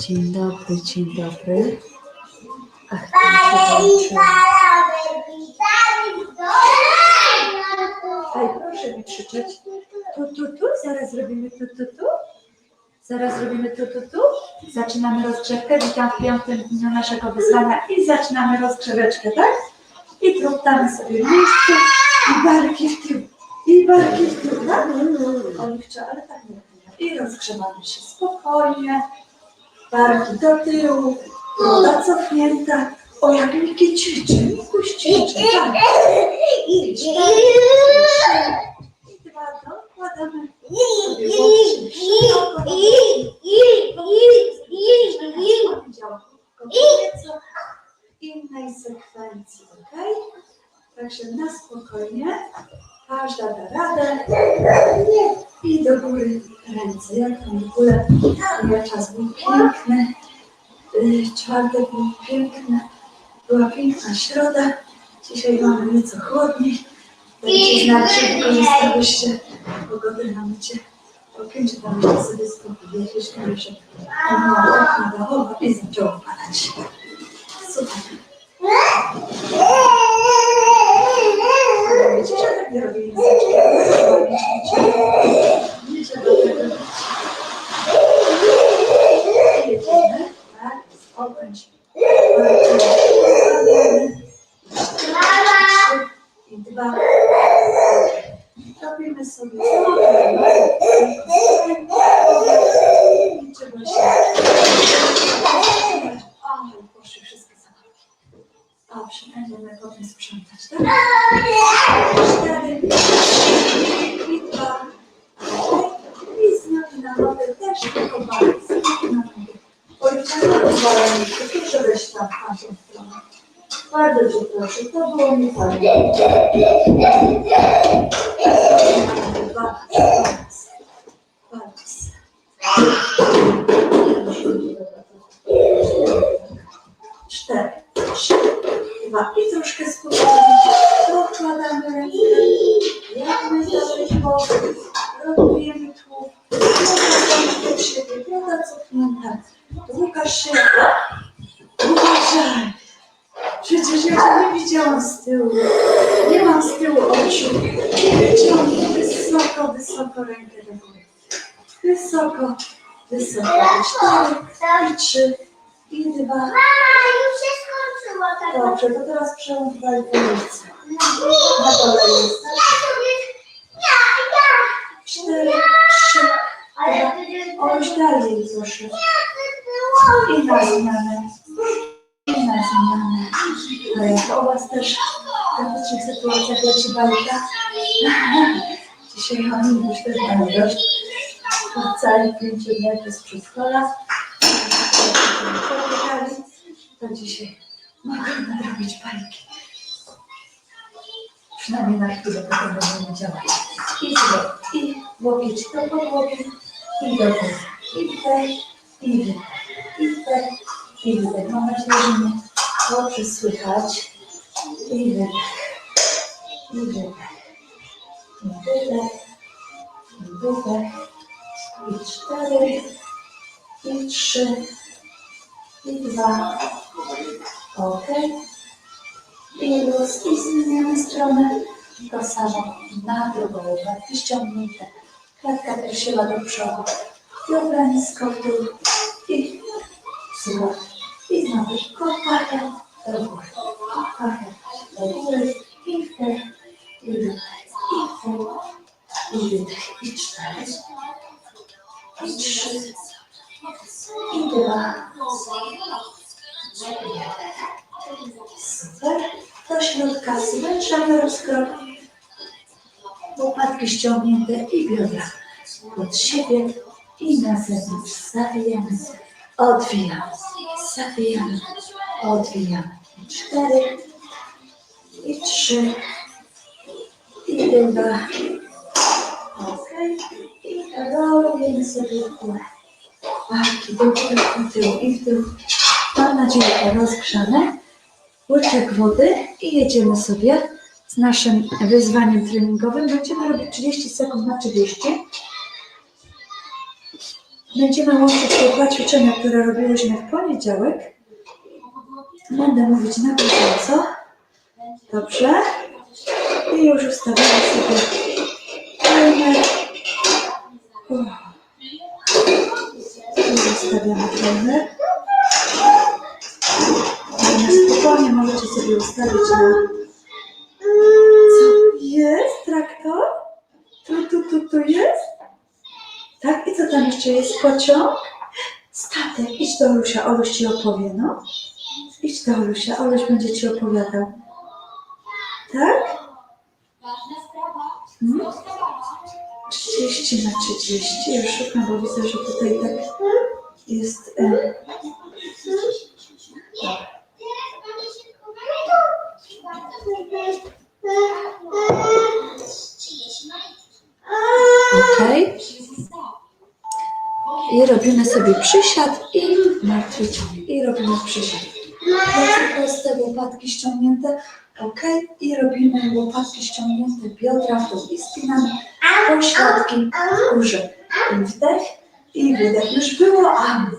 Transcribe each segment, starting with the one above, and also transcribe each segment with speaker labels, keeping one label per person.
Speaker 1: Dzień dobry, dzień dobry. Ach. Ej, proszę mi krzyczeć. Tu, tu, tu, zaraz robimy tu, tu, tu. Zaraz robimy tu, tu, tu. Zaczynamy rozgrzewkę. Witam w piątym dniu naszego wyzwania i zaczynamy rozgrzeweczkę, tak? I trąbtamy sobie miejsce i barki w tył. I barki w tył, tak? Oliwcze, ale tak nie. I rozgrzewamy się spokojnie. Barki do tyłu. Woda cofnięta. O, jak Miki ćwiczy. Mikuś ćwiczy, tak. Y, Czwartek był piękny. Była piękna środa. Dzisiaj mamy nieco chłodniej. Dajcie znać, że wykorzystałyście pogodę na mycie okien, czy tam jeszcze sobie spokój. Wiecie, że pomyła okna dachowa i zaczęło padać. Super. Pozwalanie, proszę weź tam w tamtą. Bardzo cię proszę, to było mi fajne. Dwa, Wysoko, wysoko. Cztery, i trzy, i dwa.
Speaker 2: Mama, już się skończyło tak.
Speaker 1: Dobrze, to teraz przełóż dwa i. Na dole jest. tak?
Speaker 2: Ja, ja,
Speaker 1: Cztery, trzy,
Speaker 2: ale to
Speaker 1: O, już dalej proszę. I na zmianę. I na zmianę. A jak u Was też w takich sytuacjach leci bajka? Dzisiaj oni już też mają dość. Pięciu dniach bez przedszkola. Pobiegali, to dzisiaj mogą nadrobić bajki. Przynajmniej na chwilę potem będziemy działać. I zło, i łokieć do podłogi, i do góry. I wdech, i wydech, i wdech, i wydech. Mam nadzieję, że mnie dobrze słychać. I wydech, i wydech, i wydech, i wydech, i cztery, i trzy, i dwa. Ok. I luz, i zmieniamy stronę. To samo na drugą, łapki ściągnięte. Klatka piersiowa do przodu. Biodra nisko w. I zwrot. I znowu kopaka do góry. I biodra pod siebie i na zewnątrz. Zawijamy, odwijamy, zawijamy, odwijamy. Cztery, i trzy, i dwa. Ok. I robimy sobie w górę. Barki do góry, do tyłu i w tył. Mam nadzieję, że rozgrzane. Łyczek wody i jedziemy sobie z naszym wyzwaniem treningowym. Będziemy robić 30 sekund na 30. Będziemy łączyć te dwa ćwiczenia, które robiłyśmy w poniedziałek. Będę mówić na bieżąco. Dobrze. I już ustawiamy sobie timer. I ustawiamy timer. Spokojnie możecie sobie ustawić na... Traktor? Tu, tu, tu, tu jest? Tak, i co tam jeszcze jest? Pociąg? Statek. Idź do Olusia, Oluś ci opowie, no. Idź do Olusia, Oluś będzie ci opowiadał. Tak? Hmm? 30 na 30. Już szukam, bo widzę, że tutaj tak jest. E, robimy sobie przysiad i martwy ciąg. I robimy przysiad. Proste, łopatki ściągnięte. Ok. I robimy łopatki ściągnięte, biodra w dół i spinamy pośladki w górze. Wdech i wydech. Już było am.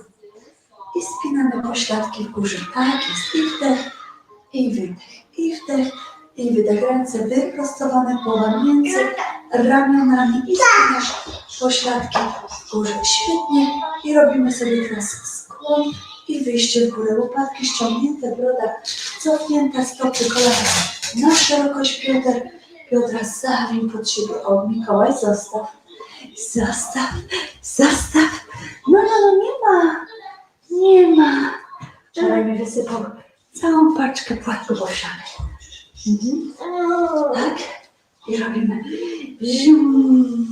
Speaker 1: I spinamy pośladki w górze. Tak jest. I wdech i wydech. I wdech i wydech. Ręce wyprostowane, głowa między ramionami i spinasz pośladki w górze. Świetnie. I robimy sobie teraz skłon i wyjście w górę. Łopatki ściągnięte, broda cofnięta, stopy, kolana na szerokość bioder. Biodra zawiń pod siebie. O, Mikołaj, zostaw. Zostaw, zostaw. No, no, no, nie ma. Nie ma. Wczoraj mi wysypał całą paczkę płatków owsianych. Mhm. Tak? I robimy bzium,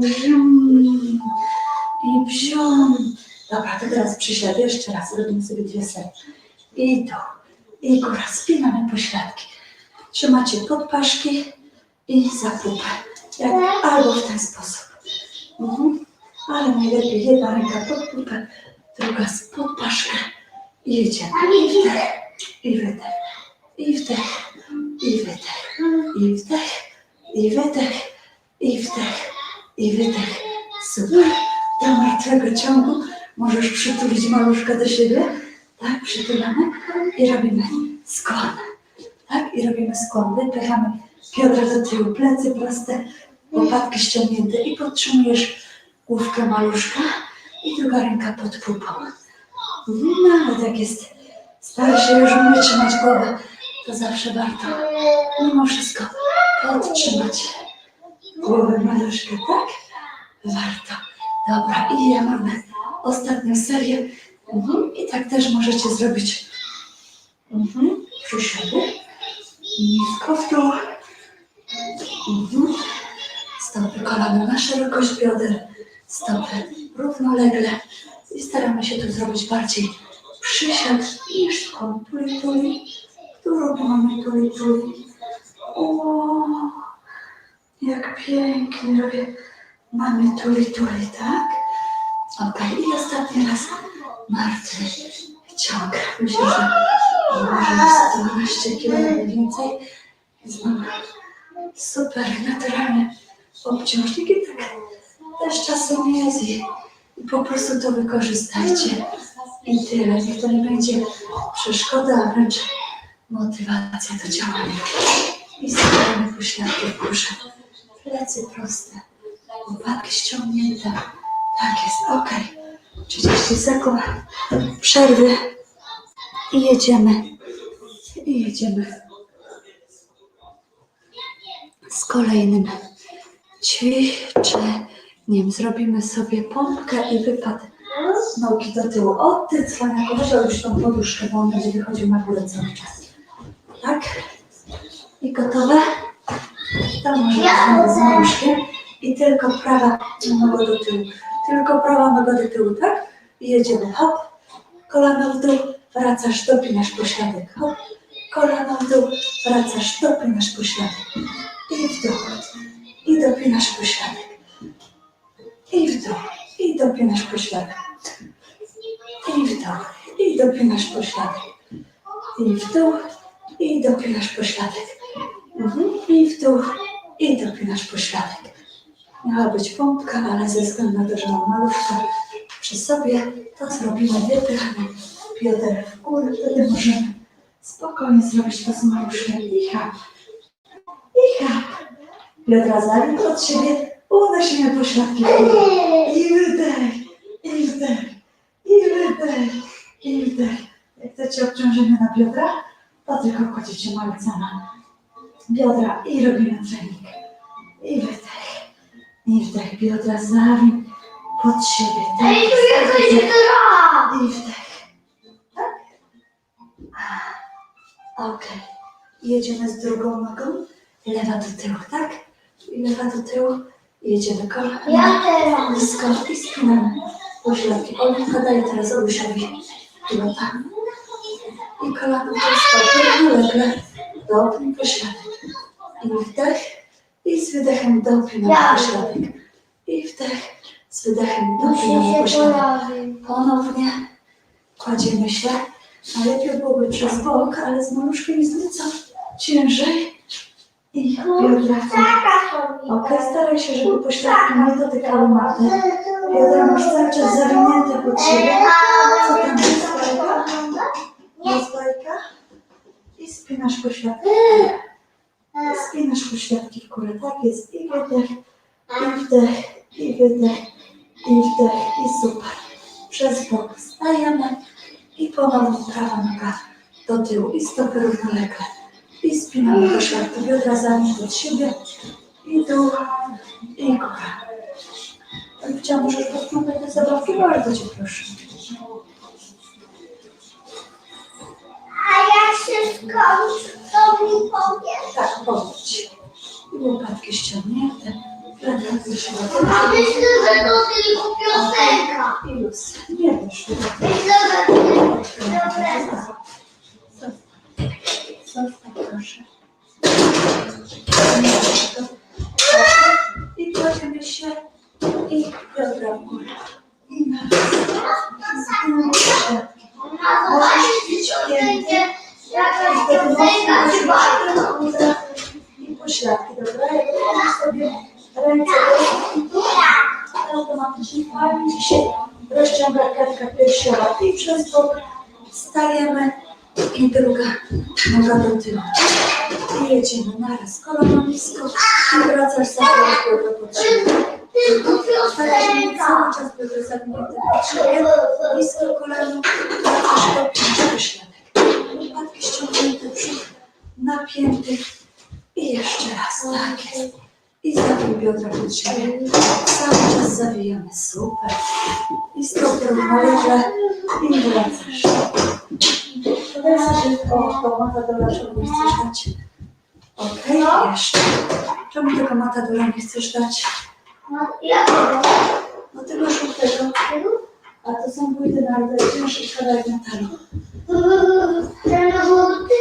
Speaker 1: bzium i bzium. Dobra, to teraz przysiad jeszcze raz. Robimy sobie dwie serie. I tu, i góra. Spinamy pośladki. Trzymacie pod paszki i za pupę. Jak, albo w ten sposób. Mhm. Ale najlepiej jedna ręka pod pupę, druga spod paszkę. I jedziemy. I wdech, i wydech, i wdech, i wydech, i wdech, i wydech, i wdech, i wydech. Super. Do martwego ciągu możesz przytulić maluszka do siebie. Tak, przytulamy i robimy skłon. Tak, i robimy skłon. Wypychamy biodra do tyłu, plecy proste, łopatki ściągnięte i podtrzymujesz główkę maluszka i druga ręka pod pupą. Nawet jak jest starszy, już umie trzymać głowę, to zawsze warto mimo wszystko podtrzymać głowę maluszka, tak? Warto. Dobra, i ja mamy ostatnią serię. Mhm. I tak też możecie zrobić mhm. przysiady. Nisko w dół. Mhm. Stopy kolana na szerokość bioder. Stopy równolegle. I staramy się tu zrobić bardziej przysiad niż skąd tuli tuli. Którą mamy tuli tuli. O, jak pięknie robię. Mamy tuli tuli, tak? Okej, i ostatni raz martwy ciąg. Myślę, że może jest 12 kg mniej więcej. Więc mam super naturalny obciążnik i tak też czasem jest i, po prostu to wykorzystajcie. I tyle. Niech to nie będzie przeszkoda, a wręcz motywacja do działania. I stawiamy pośladki w górze. Plecy proste. Łopatki ściągnięte. Tak jest, ok. 30 sekund przerwy i jedziemy. I jedziemy z kolejnym ćwiczeniem. Zrobimy sobie pompkę i wypad nogi do tyłu. O, ty cwaniaku, weź już tą poduszkę, bo on będzie wychodził na górę cały czas. Tak? I gotowe? I tylko prawa noga do tyłu. Tylko prawa noga do tyłu, tak? I jedziemy. Hop. Kolano w dół. Wracasz, dopinasz pośladek. Hop. Kolano w dół. Wracasz, dopinasz pośladek. I w dół. I dopinasz pośladek. I w dół. I dopinasz pośladek. I w dół. I dopinasz pośladek. I w dół. I dopinasz pośladek. Mhm. I w dół. I dopinasz pośladek. Miała być pompka, ale ze względu na to, że mam maluszka przy sobie, to zrobimy wypychanie bioder w górę. Wtedy możemy spokojnie zrobić to z maluszkiem i hap. I hap. Biodra zanim od siebie, unosimy pośladki w górę. I wydech, i wdech, i wydech, i wdech. Jak chcecie obciążenie na biodra, to tylko kładziecie malca na biodra i robimy trening. I wydech, i wdech. Biodra zawin pod siebie. Tak
Speaker 2: Ej, tu
Speaker 1: jest.
Speaker 2: gra!
Speaker 1: I wdech. Tak? Okej. Jedziemy z drugą nogą. Lewa do tyłu, tak? I lewa do tyłu. Jedziemy kolana.
Speaker 2: Ja teraz.
Speaker 1: Blisko i spinamy pośladki. Oliwka daje teraz Olusiowi pilota. I kolano prosto, równolegle dopnij pośladek. I wdech. I z wydechem dopinamy
Speaker 2: Ja.
Speaker 1: pośladek. I wdech. Z wydechem
Speaker 2: Muszę
Speaker 1: dopinamy
Speaker 2: się
Speaker 1: pośladek.
Speaker 2: pojawić.
Speaker 1: Ponownie kładziemy się. Najlepiej byłoby przez bok, ale z maluszkiem jest nieco ciężej. I biodra w. Ok, staraj się, żeby pośladki nie dotykały maty. Biodra masz cały czas zawinięte pod siebie. Co tam jest bajka? Jest bajka? I spinasz pośladki spinasz pośladki w górę. Tak jest. I wydech, i wdech, i wydech, i wdech, i super. Przez bok stajemy i ponownie prawa noga do tyłu i stopy równolegle. I spinamy pośladki. Biodra zamiast od siebie i dół, i góra. Chciałam, możesz posprzątać te zabawki? Bardzo Cię proszę.
Speaker 2: A jak się skończy, to mi powiesz.
Speaker 1: Tak, powiedz. I łopatki ściągnięte.
Speaker 2: A myślę, że to tylko piosenka.
Speaker 1: I luz. Nie wiesz,
Speaker 2: Myślę, że to tylko piosenka.
Speaker 1: Proszę. I kładziemy się i biodra w górę. I na
Speaker 2: Co będzie jakaś czy bajka.
Speaker 1: I pośladki, dobra? Jak położysz sobie ręce do tu, automatycznie ci się rozciąga klatka piersiowa i przez bok stajemy i druga noga do tyłu. I jedziemy naraz kolano nisko i wracasz za pod siebie.
Speaker 2: Tylko piosenka.
Speaker 1: cały czas do. Łopatki ściągnięte, przód napięty. I jeszcze raz, tak jest. I zawij biodra pod siebie. Cały czas zawijamy, super. I stopy równolegle i wracasz. Podaj sobie o, to matadora, czemu nie chcesz dać? Okej, jeszcze. Czemu tego matadora nie chcesz dać?
Speaker 2: Jakiego?
Speaker 1: No tego żółtego. A to są bójdy na cięższy kawałek metalu.
Speaker 2: Ten żółty?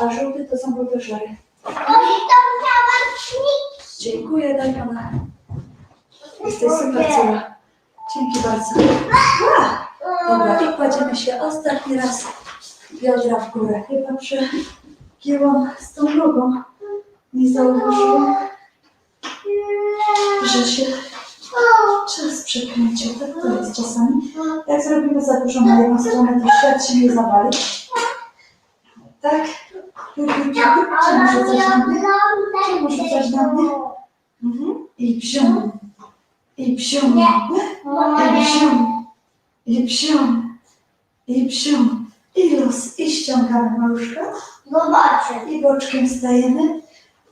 Speaker 1: A żółty to są buldożery.
Speaker 2: Oni tam miała nic.
Speaker 1: Dziękuję, daj pana. Jesteś super cała. Dzięki bardzo. A, dobra, i kładziemy się ostatni raz. Biodra w górę. Chyba przegięłam z tą nogą. Nie zauważyłam, że się czas przekręcił. Tak to jest czasami. Jak zrobimy za dużo na jedną stronę, to świat się nie zawali. Tak? Czy może coś na mnie? Czy może coś na mnie? Mhm. I psią. I psią. I psią. I psią. I psią. I los. I ściągamy maluszka. I boczkiem stajemy.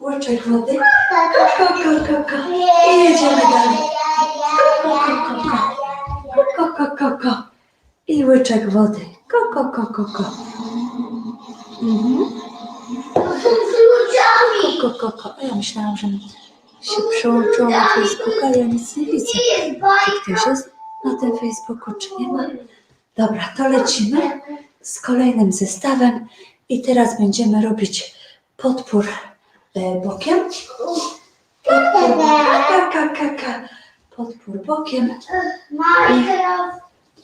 Speaker 1: Łyczek wody. Ko, ko, ko, ko. I jedziemy dalej. Ko, ko, ko, ko. Ko, ko, ko, ko. I łyczek wody. Ko, ko, ko, ko, ko. Mhm. Ko, ko, ko. A ja myślałam, że się przełączyło na Facebooka, ja nic nie widzę. Czy ktoś jest na tym Facebooku, czy nie ma? Dobra, to lecimy z kolejnym zestawem i teraz będziemy robić podpór bokiem. Podpór, ka, ka, ka, ka. podpór bokiem,
Speaker 2: Minecraft.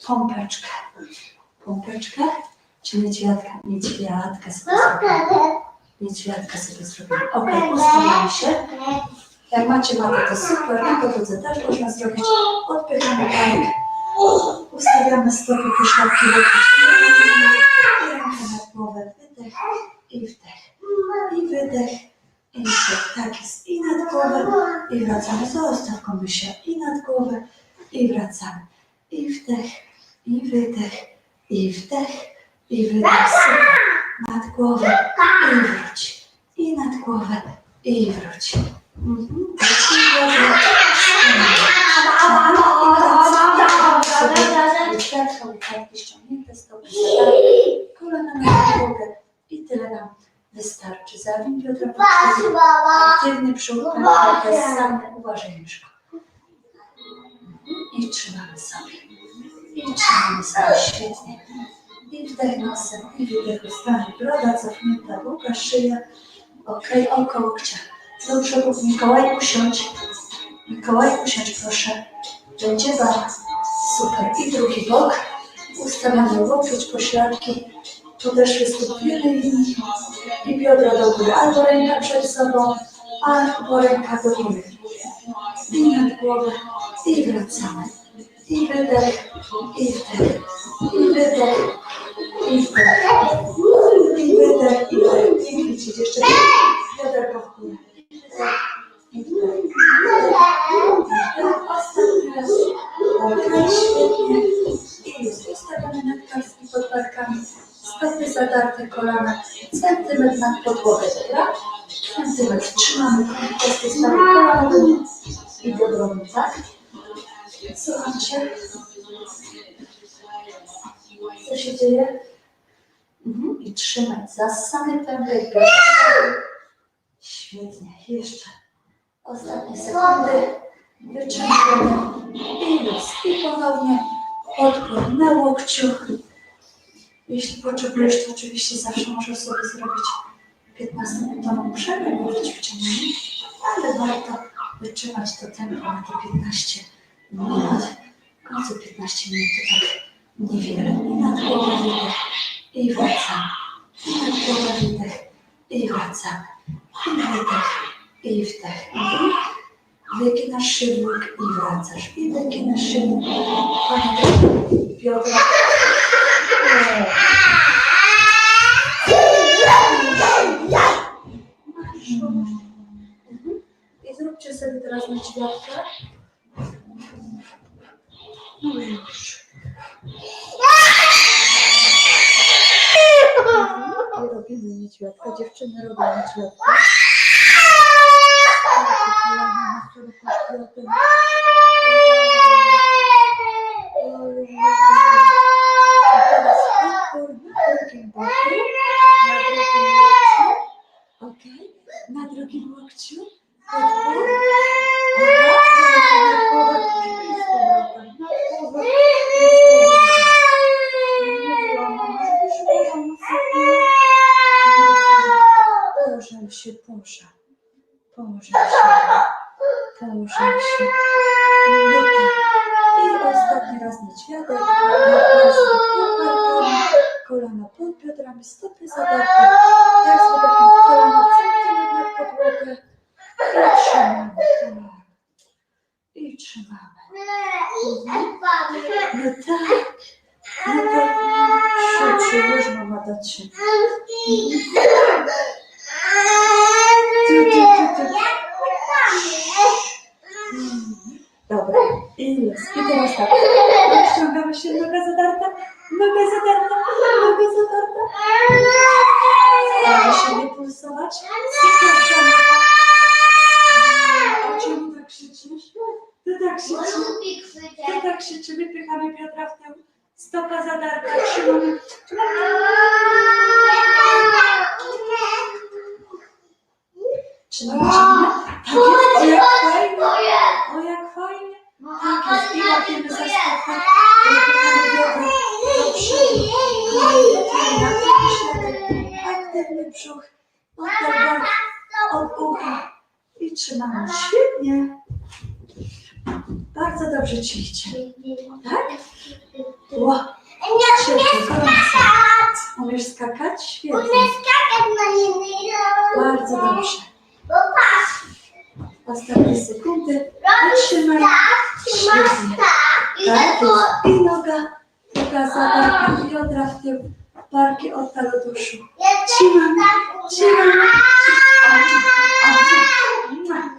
Speaker 1: pompeczkę. Pompeczkę, czy niedźwiadka? Niedźwiadkę sobie zrobimy. Niedźwiadkę sobie zrobimy. Ok, ustawiamy się. Jak macie matę, to super. Na podłodze też można zrobić. Odpychamy bark. Ustawiamy stopy pośladki łokieć. I rękę na głowę. Wydech i wdech. I wydech. I wdech. Tak jest. I nad głowę. I wracamy. Zostaw komusia. I nad głowę. I wracamy. I wdech. I wydech. I wdech. I wydech. Nad głowę. I wróć. I nad głowę. I wróć. Mhm. I głowę. Łydka, łydki ściągnięte, stopy zadane, kolana na podłogę i tyle nam wystarczy. Zawiń przodu, aktywny przód, pętla sam, uważaj myszko. I trzymamy sobie. I trzymamy sobie, świetnie. I wdech nosem, i wydech ustami, broda cofnięta, boka, szyja. Okej, oko łokcia. Dobrze, Mikołaj usiądź. Mikołaj usiądź proszę. Będzie bardzo. Super. I drugi bok. Ustawiamy łokieć, pośladki. Podeszły stóp w jednej linii. I biodra do góry. Albo ręka przed sobą, albo ręka do góry. I nad głowę. I wracamy. I wydech. I wdech. I wydech. I wdech. I trzymać za samy pępek. Świetnie. Jeszcze. Ostatnie sekundy. Wyciągamy i luz. I ponownie odkłon na łokciu. Jeśli potrzebujesz, to oczywiście zawsze możesz sobie zrobić 15-minutową przerwę między ćwiczeniami, ale warto wytrzymać to tempo na te 15 minut. W końcu 15 minut to tak niewiele. I nad wydech i wracamy. I głowę wydech i wracamy. I wydech i wdech. Mhm. Wyginasz szybnik i wracasz. I wyginasz szybnik. Pamiętaj, biodra. O. Mhm. I zróbcie sobie teraz na ćwiartkę. No już. I robimy niedźwiadka. Dziewczyny robią niedźwiadka. Kolana na których poświatem. A teraz opór na drugim boku, na drugim łokciu. Okej, na drugim łokciu. Opór. Aha, i na głowę i z powrotem. Na głowę i z powrotem. Mówiłam, mama, żebyś uważał na sobie. Pożal się, pożal. Pożal się. Pożal się. No tak. I ostatni raz niedźwiadek. Nadgarstek pod barkami, kolana pod biodrami, stopy zadarte. Tak z wydechem kolana centymetr na podłogę. I trzymamy. tak. I trzymamy. No tak. No tak. Szybciej, już mama da ci. Tu, tu, tu, tu. Dobra, i luz. I teraz tak. Ściągamy się, noga zadarta, noga zadarta, noga zadarta. Staramy się nie pulsować. Noga. A czemu tak krzyczysz? Ty tak krzyczysz. Ty tak krzyczy, wypychamy biodra w tył. Stopa zadarta, trzymamy. Trzymamy, trzymamy. Tak jest, jak fajnie, o jak fajnie. Tak jest, i łapiemy za stopę. Wypychamy biodra do ucha. I trzymamy. Świetnie. Bardzo dobrze ćwiczycie. Tak? Gorąco. Umiesz skakać? Świetnie. Bardzo dobrze. Ostatnie sekundy. Trzymaj.
Speaker 2: Trzymasz tak. I
Speaker 1: Tak, noga. Noga za barki biodra w tył. Barki oddal do duszu. Trzymam. Trzymam. O, o, mua.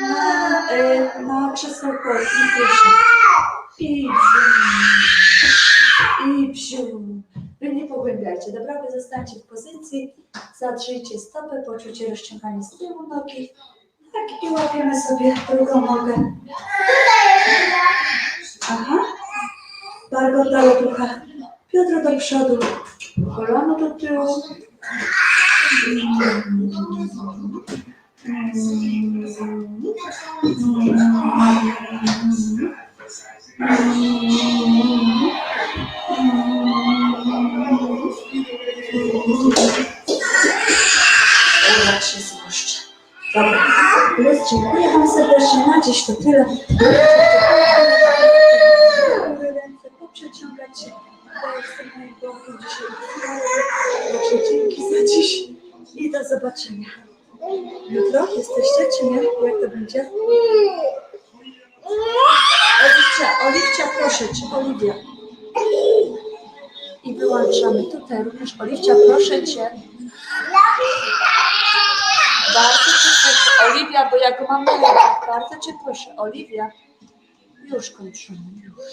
Speaker 1: Na, na krzesełko i proszę. I bziu. I bziu. Wy nie pogłębiajcie, dobra? Wy zostańcie w pozycji, zatrzyjcie stopę, poczucie rozciągania z tyłu nogi. Tak i łapiemy sobie drugą nogę. Aha. Bardzo dalej ducha. Biodro do przodu, kolano do tyłu. Jak Dobra, dziękuję Wam serdecznie. Na dziś to tyle. Ręce poprzeciągać dzięki za dziś i do zobaczenia. Jutro jesteście czy nie? Jak to będzie? Oliwcia, Oliwcia proszę, czy Oliwia? I wyłączamy tutaj również. Oliwcia, proszę Cię. Bardzo Cię proszę, Oliwia, bo ja go mam na. Bardzo Cię proszę, Oliwia. Już kończymy, już.